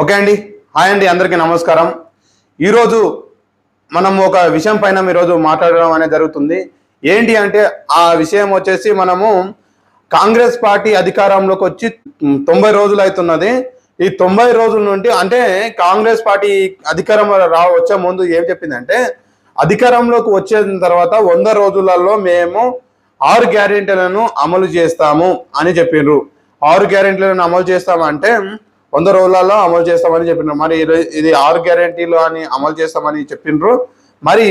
Okay అండి. Hi అండి అందరికీ నమస్కారం. ఈరోజు మనం ఒక విషయం పైన ఈరోజు మాట్లాడడం అనేది జరుగుతుంది. ఏంటి అంటే ఆ విషయం వచ్చేసి మనము కాంగ్రెస్ పార్టీ అధికారంలోకి వచ్చి తొంభై రోజులు అవుతున్నది. ఈ తొంభై రోజుల నుండి అంటే కాంగ్రెస్ పార్టీ అధికారం రా వచ్చే ముందు ఏం చెప్పిందంటే అధికారంలోకి వచ్చిన తర్వాత వంద రోజులలో మేము ఆరు గ్యారెంటీలను అమలు చేస్తాము అని చెప్పిండ్రు ఆరు గ్యారెంటీలను అమలు చేస్తామంటే వంద రోజులలో అమలు చేస్తామని చెప్పినారు. మరి ఇది- ఆరు గ్యారెంటీలు అని అమలు చేస్తామని చెప్పిండ్రు మరి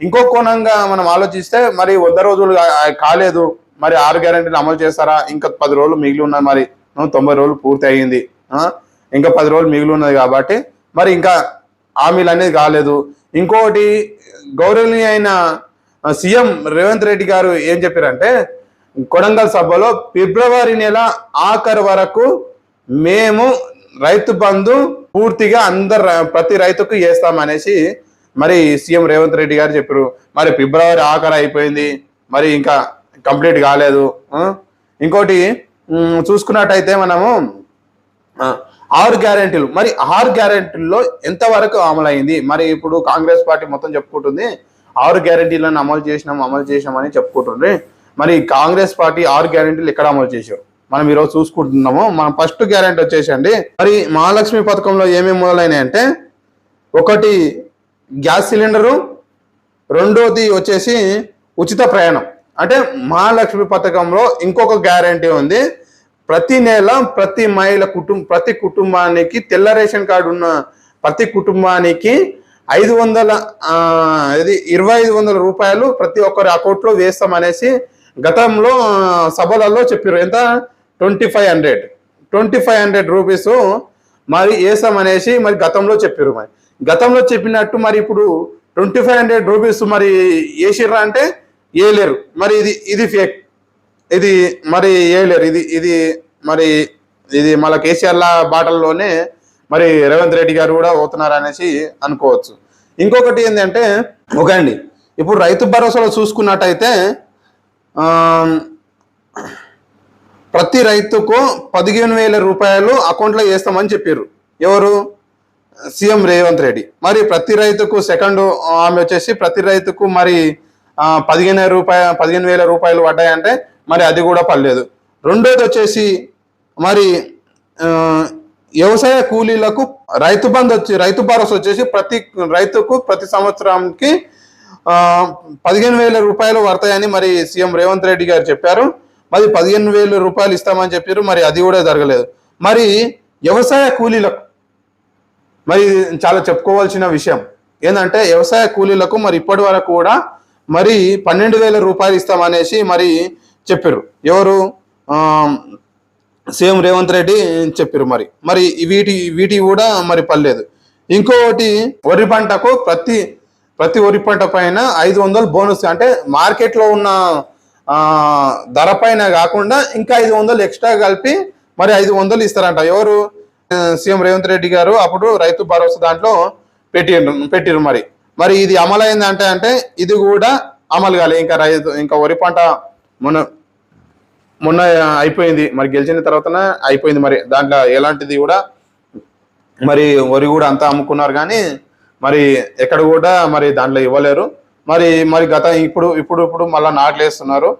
ఇంకో కోణంగా మనం ఆలోచిస్తే మరి వంద రోజులు కాలేదు. మరి ఆరు గ్యారెంటీలు అమలు చేస్తారా? ఇంకా పది రోజులు మిగిలి ఉన్నాయి మరి. తొంభై రోజులు పూర్తి అయ్యింది. ఇంకా పది రోజులు మిగిలి ఉన్నది కాబట్టి మరి ఇంకా హామీలు అనేది కాలేదు. ఇంకోటి గౌరవనీయ అయిన సీఎం రేవంత్ రెడ్డి గారు ఏం చెప్పారంటే కొడంగల్ సభలో ఫిబ్రవరి నెల ఆఖరు వరకు మేము రైతు బంధు పూర్తిగా అందరు ప్రతి రైతుకు వేస్తామనేసి మరి సీఎం రేవంత్ రెడ్డి గారు చెప్పారు మరి ఫిబ్రవరి ఆఖరి అయిపోయింది. మరి ఇంకా కంప్లీట్ కాలేదు. ఇంకోటి చూసుకున్నట్టయితే మనము ఆరు గ్యారెంటీలు. మరి ఆరు గ్యారెంటీల్లో ఎంతవరకు అమలైంది? మరి ఇప్పుడు కాంగ్రెస్ పార్టీ మొత్తం చెప్పుకుంటుంది ఆరు గ్యారెంటీలను అమలు చేసినాం అమలు చేసినాం అని చెప్పుకుంటుంది. మరి కాంగ్రెస్ పార్టీ ఆరు గ్యారెంటీలు ఎక్కడ అమలు చేశారు? మనం ఈరోజు చూసుకుంటున్నాము. మనం ఫస్ట్ గ్యారెంటీ వచ్చేసండి. మరి మహాలక్ష్మి పథకంలో ఏమేమి మొదలైనాయి అంటే ఒకటి గ్యాస్ సిలిండరు రెండోది వచ్చేసి ఉచిత ప్రయాణం. అంటే మహాలక్ష్మి పథకంలో ఇంకొక గ్యారంటీ ఉంది. ప్రతి నెల ప్రతి మహిళ కుటుంబ ప్రతి కుటుంబానికి తెల్ల రేషన్ కార్డు ఉన్న ప్రతి కుటుంబానికి ఐదు వందల ఇది ఇరవై ఐదు వందల రూపాయలు ప్రతి ఒక్కరి అకౌంట్లో వేస్తామనేసి గతంలో సభలలో చెప్పారు ఎంత? Twenty five hundred. Twenty five hundred rupees మరి వేసామనేసి మరి గతంలో చెప్పారు మరి. గతంలో చెప్పినట్టు మరి ఇప్పుడు ట్వంటీ ఫైవ్ హండ్రెడ్ రూపీస్ మరి వేసిర్రా అంటే వేయలేరు మరి ఇది ఇది ఫేక్ ఇది మరి వేయలేరు ఇది ఇది మరి ఇది మళ్ళీ కేసీఆర్ల బాటల్లోనే మరి రేవంత్ రెడ్డి గారు కూడా పోతున్నారు అనేసి అనుకోవచ్చు. ఇంకొకటి ఏంటంటే ఒకండి ఇప్పుడు రైతు భరోసాలో చూసుకున్నట్టయితే ప్రతి రైతుకు పదిహేను వేల రూపాయలు అకౌంట్లో వేస్తామని చెప్పారు ఎవరు? సీఎం రేవంత్ రెడ్డి. మరి ప్రతి రైతుకు సెకండ్ ఆమె వచ్చేసి ప్రతి రైతుకు మరి పదిహేను రూపాయ పదిహేను వేల రూపాయలు పడ్డాయంటే మరి అది కూడా పర్లేదు. రెండోది వచ్చేసి మరి వ్యవసాయ కూలీలకు రైతు బంధు వచ్చి రైతు భరోసా వచ్చేసి ప్రతి రైతుకు ప్రతి సంవత్సరానికి పదిహేను వేల రూపాయలు పడతాయని మరి సీఎం రేవంత్ రెడ్డి గారు చెప్పారు. మరి పదిహేను వేల రూపాయలు ఇస్తామని చెప్పారు మరి అది కూడా జరగలేదు. మరి వ్యవసాయ కూలీలకు మరి చాలా చెప్పుకోవాల్సిన విషయం ఏంటంటే వ్యవసాయ కూలీలకు మరి ఇప్పటి వరకు కూడా మరి పన్నెండు వేల రూపాయలు ఇస్తామనేసి మరి చెప్పారు. ఎవరు? సీఎం రేవంత్ రెడ్డి చెప్పారు మరి. మరి వీటి వీటి కూడా మరి పర్లేదు ఇంకొకటి వరి పంటకు ప్రతి ప్రతి వరి పంట పైన ఐదు వందలు బోనస్ అంటే మార్కెట్లో ఉన్న ధర పైన కాకుండా ఇంకా ఐదు వందలు ఎక్స్ట్రా కలిపి మరి ఐదు వందలు ఇస్తారంట. ఎవరు? సీఎం రేవంత్ రెడ్డి గారు అప్పుడు రైతు భరోసా దాంట్లో పెట్టిండ్రు పెట్టిరు మరి. మరి ఇది అమలు అయిందంటే అంటే ఇది కూడా అమలు కాలే. ఇంకా రైతు ఇంకా వరి పంట మొన్న మొన్న అయిపోయింది. మరి గెలిచిన తర్వాత అయిపోయింది మరి. దాంట్లో ఎలాంటిది కూడా మరి వరి కూడా అంతా అమ్ముకున్నారు కానీ మరి ఎక్కడ కూడా మరి దాంట్లో ఇవ్వలేరు. మరి మరి గత ఇప్పుడు ఇప్పుడు ఇప్పుడు మళ్ళీ నాట్లు వేస్తున్నారు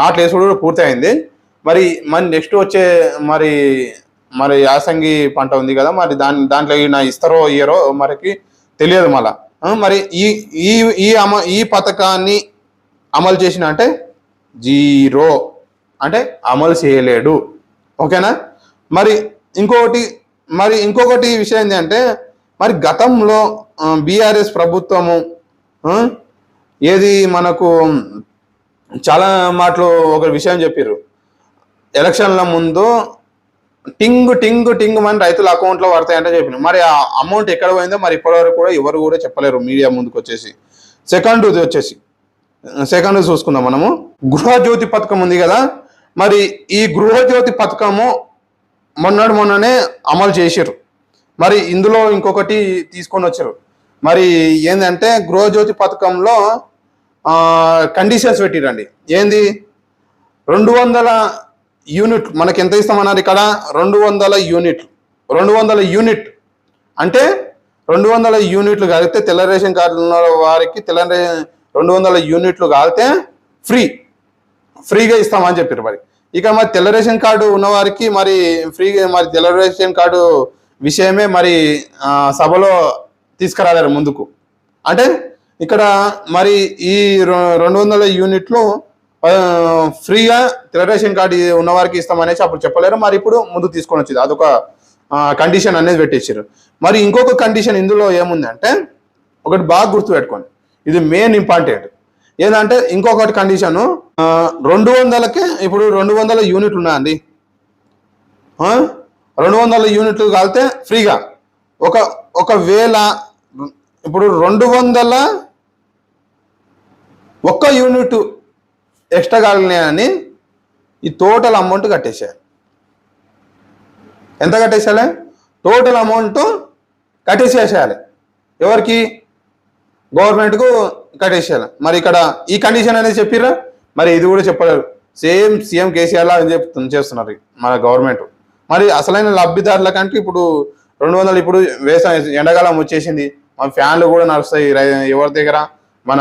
నాట్లు వేసుడు కూడా పూర్తయింది. మరి మరి నెక్స్ట్ వచ్చే మరి మరి యాసంగి పంట ఉంది కదా మరి దాని దాంట్లో ఈయన ఇస్తారో ఇయ్యరో మనకి తెలియదు మళ్ళా. మరి ఈ ఈ ఈ అమ ఈ పథకాన్ని అమలు చేసిన అంటే జీరో. అంటే అమలు చేయలేడు. ఓకేనా? మరి ఇంకొకటి మరి ఇంకొకటి విషయం ఏంటంటే మరి గతంలో బీఆర్ఎస్ ప్రభుత్వము ఏది మనకు చాలా మాటలు ఒక విషయం చెప్పారు ఎలక్షన్ల ముందు టింగ్ టింగ్ టింగ్ మన రైతుల అకౌంట్లో పడతాయంటే చెప్పిన మరి ఆ అమౌంట్ ఎక్కడ పోయిందో మరి ఇప్పటివరకు కూడా ఎవరు కూడా చెప్పలేరు మీడియా ముందుకు వచ్చేసి. సెకండ్ వచ్చేసి. సెకండ్ చూసుకుందాం మనము. గృహజ్యోతి పథకం ఉంది కదా. మరి ఈ గృహజ్యోతి పథకము మొన్నటి మొన్ననే అమలు చేశారు మరి ఇందులో ఇంకొకటి తీసుకొని వచ్చారు. మరి ఏంటంటే గృహజ్యోతి పథకంలో కండిషన్స్ పెట్టిరండి. ఏంది? రెండు వందల యూనిట్ మనకి ఎంత ఇస్తామన్నారు ఇక్కడ? రెండు వందల యూనిట్లు రెండు వందల యూనిట్. అంటే రెండు వందల యూనిట్లు కలిగితే తెల్ల రేషన్ కార్డు ఉన్న వారికి తెల్ల రే రెండు వందల యూనిట్లు కాలితే ఫ్రీ. ఫ్రీగా ఇస్తామని చెప్పారు మరి. ఇక మరి తెల్ల రేషన్ కార్డు ఉన్నవారికి మరి ఫ్రీగా మరి తెల్ల రేషన్ కార్డు విషయమే మరి సభలో తీసుకురాలేరు ముందుకు. అంటే ఇక్కడ మరి ఈ రెండు వందల యూనిట్లు ఫ్రీగా తెల్ల రేషన్ కార్డు ఉన్నవారికి ఇస్తామనేసి అప్పుడు చెప్పలేరు. మరి ఇప్పుడు ముందుకు తీసుకొని వచ్చింది అదొక కండిషన్ అనేది పెట్టేసారు మరి ఇంకొక కండిషన్ ఇందులో ఏముంది అంటే ఒకటి బాగా గుర్తుపెట్టుకోండి. ఇది మెయిన్ ఇంపార్టెంట్. ఏంటంటే ఇంకొకటి కండిషన్ రెండు వందలకే ఇప్పుడు రెండు వందల యూనిట్లు ఉన్నాయండి రెండు వందల యూనిట్లు కాలితే ఫ్రీగా. ఒక ఒకవేళ ఇప్పుడు రెండు వందల ఒక్క యూనిట్ ఎక్స్ట్రా కాలినాయని ఈ టోటల్ అమౌంట్ కట్టేసేయాలి ఎంత కట్టేసేయాలి టోటల్ అమౌంట్ కట్టేసేసేయాలి. ఎవరికి? గవర్నమెంట్కు కట్టేసేయాలి. మరి ఇక్కడ ఈ కండిషన్ అనేది చెప్పిర్రా? మరి ఇది కూడా చెప్పలేరు. సేమ్ సీఎం కేసీఆర్ లా చెప్తు చేస్తున్నారు మన గవర్నమెంట్. మరి అసలైన లబ్ధిదారుల కంటే ఇప్పుడు రెండు వందలు ఇప్పుడు వేసా ఎండాకాలం వచ్చేసింది. మన ఫ్యాన్లు కూడా నడుస్తాయి. రై- ఎవరి దగ్గర? మన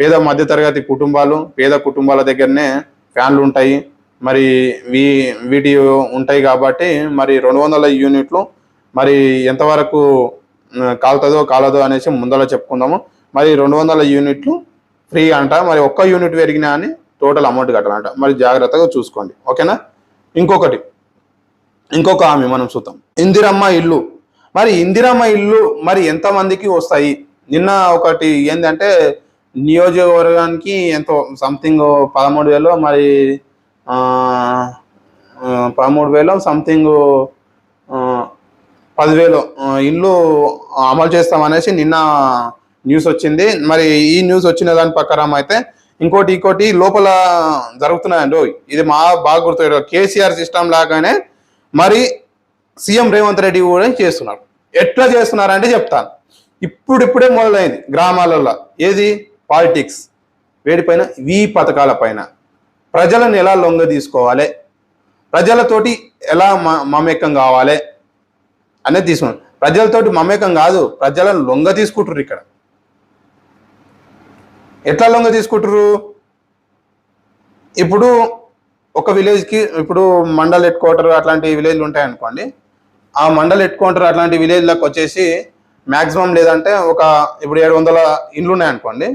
పేద మధ్యతరగతి కుటుంబాలు పేద కుటుంబాల దగ్గరనే ఫ్యాన్లు ఉంటాయి. మరి వీ వీటి ఉంటాయి కాబట్టి మరి రెండు వందల యూనిట్లు మరి ఎంతవరకు కాలుతుందో కాలదో అనేసి ముందర చెప్పుకుందాము. మరి రెండు వందల యూనిట్లు ఫ్రీ అంట. మరి ఒక్క యూనిట్ పెరిగినా అని టోటల్ అమౌంట్ కట్టాలంట. మరి జాగ్రత్తగా చూసుకోండి. ఓకేనా? ఇంకొకటి. ఇంకొక ఆమె మనం చూద్దాం. ఇందిరమ్మ ఇల్లు. మరి ఇందిరమ్మ ఇల్లు మరి ఎంతమందికి వస్తాయి? నిన్న ఒకటి ఏంటంటే నియోజకవర్గానికి ఎంతో సంథింగ్ పదమూడు వేలు మరి పదమూడు వేలు సంథింగ్ పదివేలు ఇల్లు అమలు చేస్తామనేసి నిన్న న్యూస్ వచ్చింది. మరి ఈ న్యూస్ వచ్చిన దాని ప్రకారం అయితే ఇంకోటి ఇంకోటి లోపల జరుగుతున్నాయండి. ఇది మా బాగా గుర్తు కేసీఆర్ సిస్టమ్ లాగానే మరి సీఎం రేవంత్ రెడ్డి కూడా చేస్తున్నారు. ఎట్లా చేస్తున్నారంటే చెప్తాను. ఇప్పుడిప్పుడే మొదలైంది గ్రామాలలో. ఏది? పాలిటిక్స్. వేడిపైన ఈ పథకాల పైన. ప్రజలను ఎలా లొంగ తీసుకోవాలి. ప్రజలతోటి ఎలా మమేకం కావాలి అనేది తీసుకున్నాను ప్రజలతోటి మమేకం కాదు ప్రజలను లొంగ తీసుకుంటారు ఇక్కడ. ఎట్లా లొంగ తీసుకుంటారు ఇప్పుడు ఒక విలేజ్కి ఇప్పుడు మండల్ హెడ్ క్వార్టర్ అట్లాంటి విలేజ్లు ఉంటాయనుకోండి ఆ మండలి ఎట్టుకుంటారు అట్లాంటి విలేజ్లకు వచ్చేసి మ్యాక్సిమం లేదంటే ఒక ఇప్పుడు ఏడు వందల ఇండ్లు ఉన్నాయి అనుకోండి.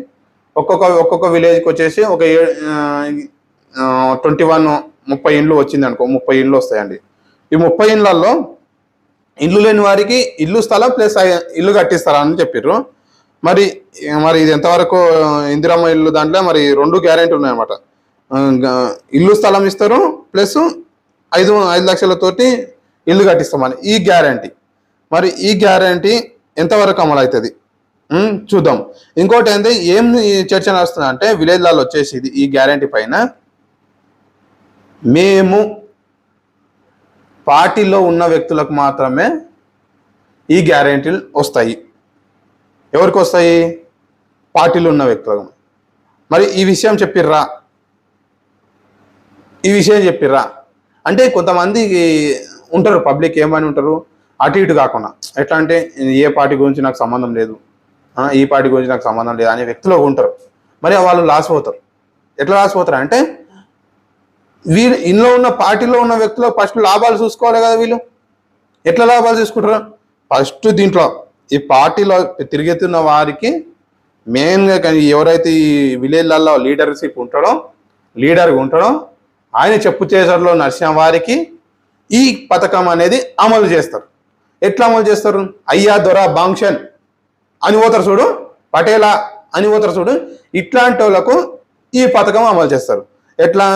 ఒక్కొక్క ఒక్కొక్క విలేజ్కి వచ్చేసి ఒక ట్వంటీ వన్ ముప్పై ఇండ్లు వచ్చింది అనుకో ముప్పై ఇండ్లు వస్తాయండి. ఈ ముప్పై ఇండ్లలో ఇల్లు లేని వారికి ఇల్లు స్థలం ప్లస్ ఇల్లు కట్టిస్తారా అని చెప్పారు మరి మరి ఇది ఎంతవరకు ఇందిరమ్మ ఇల్లు దాంట్లో మరి రెండు గ్యారెంటీ ఉన్నాయన్నమాట. ఇల్లు స్థలం ఇస్తారు ప్లస్ ఐదు ఐదు లక్షలతోటి ఇల్లు కట్టిస్తామని. ఈ గ్యారంటీ. మరి ఈ గ్యారంటీ ఎంతవరకు అమలు అవుతుంది చూద్దాం. ఇంకోటి ఏంటి ఏం ఈ చర్చ నడుస్తుంది అంటే విలేజ్లలో వచ్చేసి ఇది ఈ గ్యారంటీ పైన. మేము పార్టీలో ఉన్న వ్యక్తులకు మాత్రమే ఈ గ్యారెంటీలు వస్తాయి. ఎవరికి వస్తాయి? పార్టీలో ఉన్న వ్యక్తులకు. మరి ఈ విషయం చెప్పిర్రా? ఈ విషయం చెప్పిర్రా? అంటే కొంతమంది ఉంటారు పబ్లిక్ ఏమని ఉంటారు అటు ఇటు కాకుండా. ఎట్లా అంటే ఏ పార్టీ గురించి నాకు సంబంధం లేదు ఈ పార్టీ గురించి నాకు సంబంధం లేదు అనే వ్యక్తిలో ఉంటారు. మరి వాళ్ళు లాస్ పోతారు. ఎట్లా లాస్ పోతారు అంటే వీళ్ళు ఇంట్లో ఉన్న పార్టీలో ఉన్న వ్యక్తులు ఫస్ట్ లాభాలు చూసుకోవాలి కదా వీళ్ళు. ఎట్లా లాభాలు చూసుకుంటారు? ఫస్ట్ దీంట్లో ఈ పార్టీలో తిరిగెత్తున్న వారికి మెయిన్గా కానీ ఎవరైతే ఈ విలేజ్లలో లీడర్షిప్ ఉంటాడో లీడర్గా ఉంటాడో ఆయన చెప్పు చేసట్లో నడిచిన వారికి ఈ పథకం అనేది అమలు చేస్తారు. ఎట్లా అమలు చేస్తారు? అయ్యా దొర బాంక్షన్. అని పోతారు చూడు పటేలా అని పోతారు చూడు ఇట్లాంటి వాళ్ళకు ఈ పథకం అమలు చేస్తారు. ఎట్లా?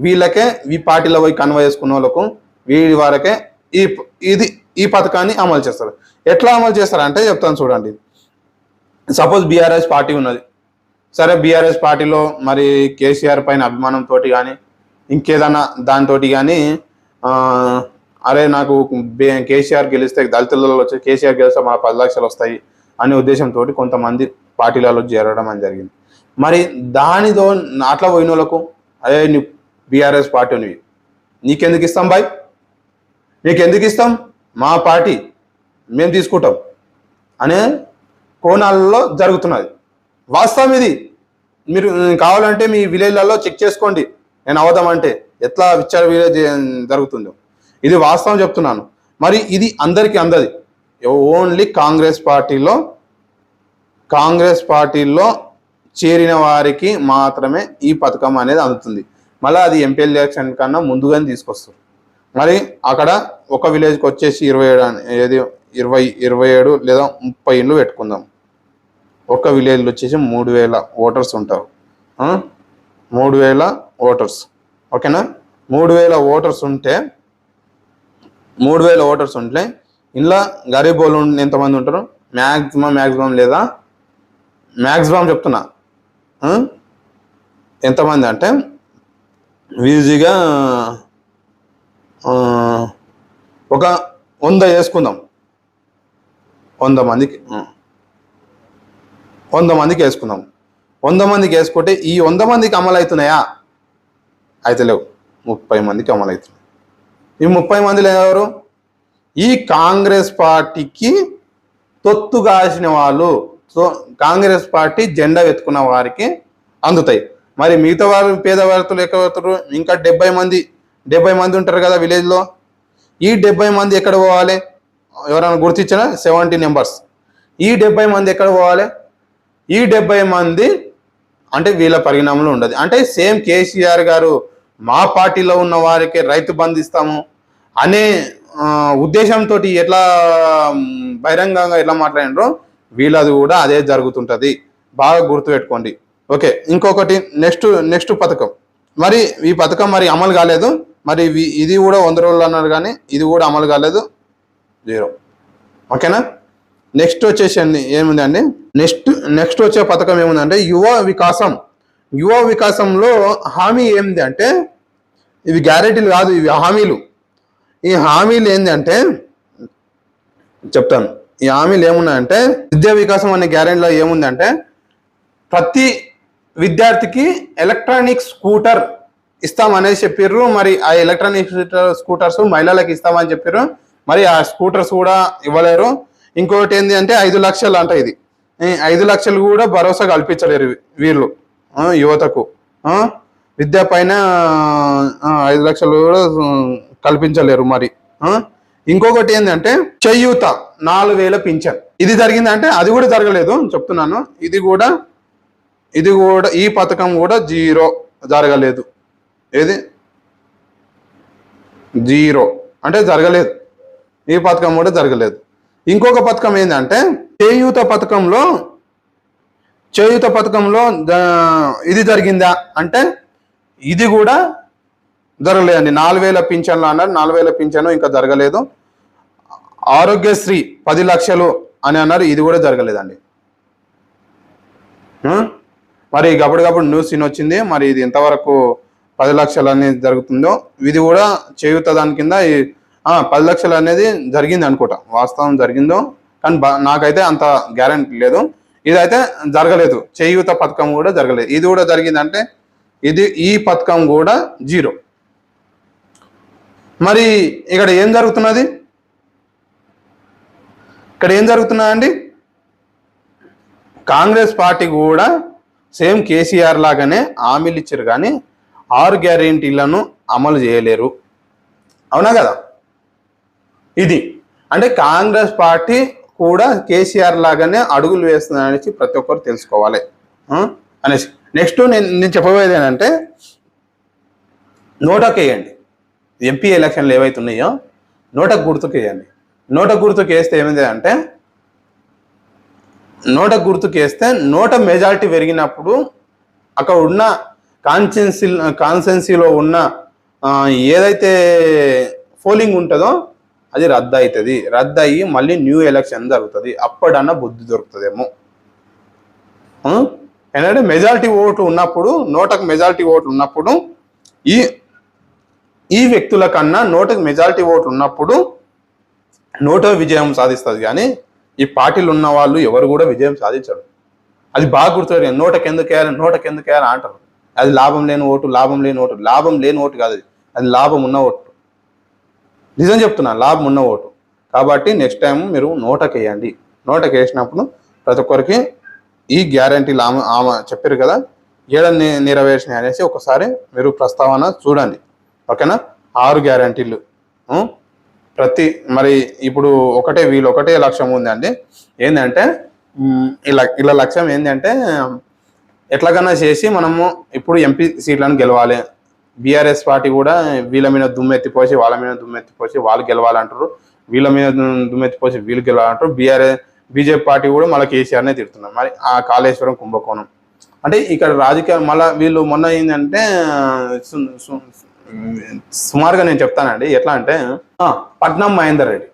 వీళ్ళకే ఈ పార్టీలో పోయి కన్వై చేసుకున్న వాళ్ళకు వీడి వారికే ఈ ఇది ఈ పథకాన్ని అమలు చేస్తారు. ఎట్లా అమలు చేస్తారు అంటే చెప్తాను చూడండి. సపోజ్ బీఆర్ఎస్ పార్టీ ఉన్నది. సరే బీఆర్ఎస్ పార్టీలో మరి కేసీఆర్ పైన అభిమానంతో కానీ ఇంకేదన్నా దానితోటి కానీ అరే నాకు కేసీఆర్ గెలిస్తే దళితులలో వచ్చి కేసీఆర్ గెలిస్తే మన పది లక్షలు వస్తాయి అనే ఉద్దేశంతో కొంతమంది పార్టీలలో చేరడం అని జరిగింది. మరి దానితో అట్లా పోయిన వాళ్ళకు అదే నీ బీఆర్ఎస్ పార్టీ నువ్వు నీకెందుకు ఇస్తాం బాయ్? నీకెందుకు ఇస్తాం? మా పార్టీ మేము తీసుకుంటాం అనే కోణాలలో జరుగుతున్నది. వాస్తవం ఇది. మీరు కావాలంటే మీ విలేజ్లలో చెక్ చేసుకోండి. నేను అవదామంటే ఎట్లా విచార జరుగుతుందో. ఇది వాస్తవం చెప్తున్నాను. మరి ఇది అందరికీ అందది. ఓన్లీ కాంగ్రెస్ పార్టీలో కాంగ్రెస్ పార్టీలో చేరిన వారికి మాత్రమే ఈ పథకం అనేది అందుతుంది. మళ్ళీ అది ఎంపీ ఎలక్షన్ కన్నా ముందుగానే తీసుకొస్తారు. మరి అక్కడ ఒక విలేజ్కి వచ్చేసి ఇరవై ఏడు ఏది ఇరవై ఇరవై ఏడు లేదా ముప్పై ఇండ్లు పెట్టుకుందాం. ఒక విలేజ్లో వచ్చేసి మూడు వేల ఓటర్స్ ఉంటారు. మూడు వేల ఓటర్స్. ఓకేనా? మూడు వేల ఓటర్స్ ఉంటే మూడు వేల ఓటర్స్ ఉంటే ఇంట్లో గరీబ్ వాళ్ళు ఎంతమంది ఉంటారు? మ్యాక్సిమం మ్యాక్సిమం లేదా? మ్యాక్సిమం చెప్తున్నా. ఎంతమంది అంటే ఈజీగా ఒక వంద వేసుకుందాం. వంద మందికి వంద మందికి వేసుకుందాం. వంద మందికి వేసుకుంటే ఈ వంద మందికి అమలు అవుతున్నాయా? అయితే లేవు. ముప్పై మందికి అమలు ఈ ముప్పై మందిలో ఎవరు? ఈ కాంగ్రెస్ పార్టీకి తొత్తు కాసిన వాళ్ళు. సో కాంగ్రెస్ పార్టీ జెండా ఎత్తుకున్న వారికి అందుతాయి. మరి మిగతా వారు పేదవారితో ఎక్కడ ఇంకా డెబ్బై మంది డెబ్బై మంది ఉంటారు కదా విలేజ్లో. ఈ డెబ్బై మంది ఎక్కడ పోవాలి? ఎవరైనా గుర్తించిన సెవెంటీ నెంబర్స్ ఈ డెబ్బై మంది ఎక్కడ పోవాలి? ఈ డెబ్బై మంది అంటే వీళ్ళ పరిణామంలో ఉండదు. అంటే సేమ్ కేసీఆర్ గారు మా పార్టీలో ఉన్న వారికి రైతు బంధిస్తాము అనే ఉద్దేశంతో ఎట్లా బహిరంగంగా ఎట్లా మాట్లాడినరో వీళ్ళది కూడా అదే జరుగుతుంటుంది. బాగా గుర్తుపెట్టుకోండి ఓకే ఇంకొకటి నెక్స్ట్ నెక్స్ట్ పథకం. మరి ఈ పథకం మరి అమలు కాలేదు. మరి ఇది కూడా వంద రోజులు అన్నారు కానీ ఇది కూడా అమలు కాలేదు. జీరో. ఓకేనా? నెక్స్ట్ వచ్చేసి ఏముందండి అండి? నెక్స్ట్ నెక్స్ట్ వచ్చే పథకం ఏముందంటే యువ వికాసం. యువ వికాసంలో హామీ ఏంది అంటే ఇవి గ్యారెంటీలు కాదు ఇవి హామీలు. ఈ హామీలు ఏంటంటే చెప్తాను. ఈ హామీలు ఏమున్నాయంటే విద్యా వికాసం అనే గ్యారెంటీలో ఏముందంటే ప్రతి విద్యార్థికి ఎలక్ట్రానిక్ స్కూటర్ ఇస్తామనేది చెప్పారు మరి ఆ ఎలక్ట్రానిక్ స్కూటర్స్ మహిళలకు ఇస్తామని చెప్పారు మరి ఆ స్కూటర్స్ కూడా ఇవ్వలేరు. ఇంకోటి ఏంటి అంటే ఐదు లక్షలు అంట ఇది. ఐదు లక్షలు కూడా భరోసా కల్పించలేరు వీళ్ళు యువతకు. విద్య పైన ఐదు లక్షలు కూడా కల్పించలేరు మరి. ఇంకొకటి ఏంటంటే చెయ్యూత నాలుగు వేల పింఛన్. ఇది జరిగిందంటే అది కూడా జరగలేదు చెప్తున్నాను. ఇది కూడా ఇది కూడా ఈ పథకం కూడా జీరో జరగలేదు. ఏది? జీరో. అంటే జరగలేదు. ఈ పథకం కూడా జరగలేదు. ఇంకొక పథకం ఏంటంటే చేయూత పథకంలో చేయూత పథకంలో ఇది జరిగిందా అంటే ఇది కూడా జరగలేదండి. నాలుగు వేల పింఛన్లు అన్నారు నాలుగు వేల పింఛను ఇంకా జరగలేదు. ఆరోగ్యశ్రీ పది లక్షలు అని అన్నారు ఇది కూడా జరగలేదండి. మరి గప్పటికప్పుడు న్యూస్ ఇన్ వచ్చింది మరి ఇది ఎంతవరకు పది లక్షలు అనేది జరుగుతుందో ఇది కూడా చేయుత దాని కింద ఈ- పది లక్షలు అనేది జరిగింది అనుకోట. వాస్తవం జరిగిందో కానీ నాకైతే అంత గ్యారంటీ లేదు. ఇదైతే జరగలేదు. చేయూత పథకం కూడా జరగలేదు. ఇది కూడా జరిగిందంటే ఇది ఈ పథకం కూడా జీరో. మరి ఇక్కడ ఏం జరుగుతున్నది? ఇక్కడ ఏం జరుగుతున్నదండి కాంగ్రెస్ పార్టీ కూడా సేమ్ కేసీఆర్ లాగానే హామీలు ఇచ్చారు కానీ ఆరు గ్యారెంటీలను అమలు చేయలేరు. అవునా కదా? ఇది. అంటే కాంగ్రెస్ పార్టీ కూడా కేసీఆర్ లాగానే అడుగులు వేస్తుంది అనేసి ప్రతి ఒక్కరు తెలుసుకోవాలి. అనేసి. నెక్స్ట్ నేను నేను చెప్పబోయేది ఏంటంటే నోటకు వేయండి ఎంపీ ఎలక్షన్లు ఏవైతే ఉన్నాయో నోటకు గుర్తుకు వేయండి నోట గుర్తుకు వేస్తే ఏమైంది అంటే నోట గుర్తుకు వేస్తే నోట మెజారిటీ పెరిగినప్పుడు అక్కడ ఉన్న కాన్సెన్సీ కాన్సెన్సీలో ఉన్న ఏదైతే పోలింగ్ ఉంటుందో అది రద్దు అవుతుంది రద్దు అయ్యి మళ్ళీ న్యూ ఎలక్షన్ జరుగుతుంది. అప్పుడన్నా బుద్ధి దొరుకుతుందేమో. ఏంటంటే మెజారిటీ ఓటు ఉన్నప్పుడు నోటకు మెజారిటీ ఓటు ఉన్నప్పుడు ఈ ఈ వ్యక్తుల కన్నా నోటకు మెజారిటీ ఓటు ఉన్నప్పుడు నోటో విజయం సాధిస్తుంది. కానీ ఈ పార్టీలు ఉన్న వాళ్ళు ఎవరు కూడా విజయం సాధించరు. అది బాగా గుర్తు నోటకి ఎందుకు వేయాలి నోటకి ఎందుకు వేయాలి అంటారు. అది లాభం లేని ఓటు లాభం లేని ఓటు లాభం లేని ఓటు కాదు అది లాభం ఉన్న ఓటు. నిజం చెప్తున్నా లాభం ఉన్న ఓటు. కాబట్టి నెక్స్ట్ టైం మీరు నోటకి వేయండి నోటకి వేసినప్పుడు ప్రతి ఒక్కరికి ఈ గ్యారంటీలు ఆమె ఆమె చెప్పారు కదా ఏడ నెరవేర్చినాయి అనేసి ఒకసారి మీరు ప్రస్తావన చూడండి. ఓకేనా? ఆరు గ్యారంటీలు ప్రతి మరి ఇప్పుడు ఒకటే వీళ్ళు ఒకటే లక్ష్యం ఉందండి. ఏంటంటే ఇలా ఇలా లక్ష్యం ఏంటంటే ఎట్లాగైనా చేసి మనము ఇప్పుడు ఎంపీ సీట్లను గెలవాలి. బీఆర్ఎస్ పార్టీ కూడా వీళ్ళ మీద దుమ్మెత్తిపోసి వాళ్ళ మీద దుమ్మెత్తిపోసి వాళ్ళు గెలవాలంటారు. వీళ్ళ మీద దుమ్మెత్తిపోసి వీళ్ళు గెలవాలంటారు. బీఆర్ఎస్ బీజేపీ పార్టీ కూడా మళ్ళీ కేసీఆర్నే తిడుతున్నారు. మరి ఆ కాళేశ్వరం కుంభకోణం. అంటే ఇక్కడ రాజకీయ మళ్ళీ వీళ్ళు మొన్న ఏంటంటే సుమారుగా నేను చెప్తానండి. ఎట్లా అంటే పట్నం మహేందర్ రెడ్డి.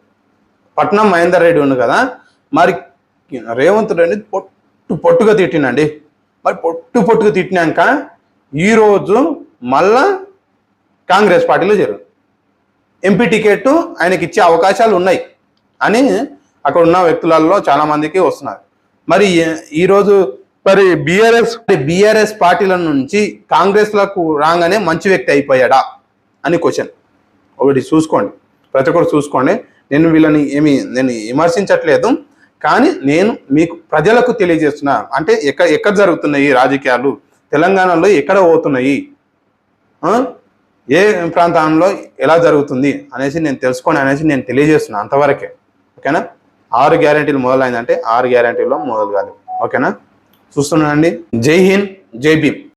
పట్నం మహేందర్ రెడ్డి ఉంది కదా మరి రేవంత్ రెడ్డి పొట్టు పొట్టుగా తిట్టినండి మరి పొట్టు పొట్టుగా తిట్టినాక ఈరోజు మళ్ళా కాంగ్రెస్ పార్టీలో చేరు ఎంపీ టికెట్ ఆయనకి ఇచ్చే అవకాశాలు ఉన్నాయి అని అక్కడ ఉన్న వ్యక్తులలో చాలా మందికి వస్తున్నారు. మరి ఈరోజు మరి బీఆర్ఎస్ బీఆర్ఎస్ పార్టీల నుంచి కాంగ్రెస్లకు రాగానే మంచి వ్యక్తి అయిపోయాడా అని క్వశ్చన్ ఒకటి చూసుకోండి. ప్రతి ఒక్కరు చూసుకోండి. నేను వీళ్ళని ఏమి నేను విమర్శించట్లేదు. కానీ నేను మీకు ప్రజలకు తెలియజేస్తున్నా. అంటే ఎక్కడ ఎక్కడ జరుగుతున్నాయి రాజకీయాలు? తెలంగాణలో ఎక్కడ పోతున్నాయి? ఏ ప్రాంతంలో ఎలా జరుగుతుంది అనేసి నేను తెలుసుకోండి అనేసి నేను తెలియజేస్తున్నాను అంతవరకే. ఓకేనా? ఆరు గ్యారంటీలు మొదలైందంటే ఆరు గ్యారంటీలో మొదలు కాదు. ఓకేనా? చూస్తున్నానండి. జై హింద్ జై భీమ్.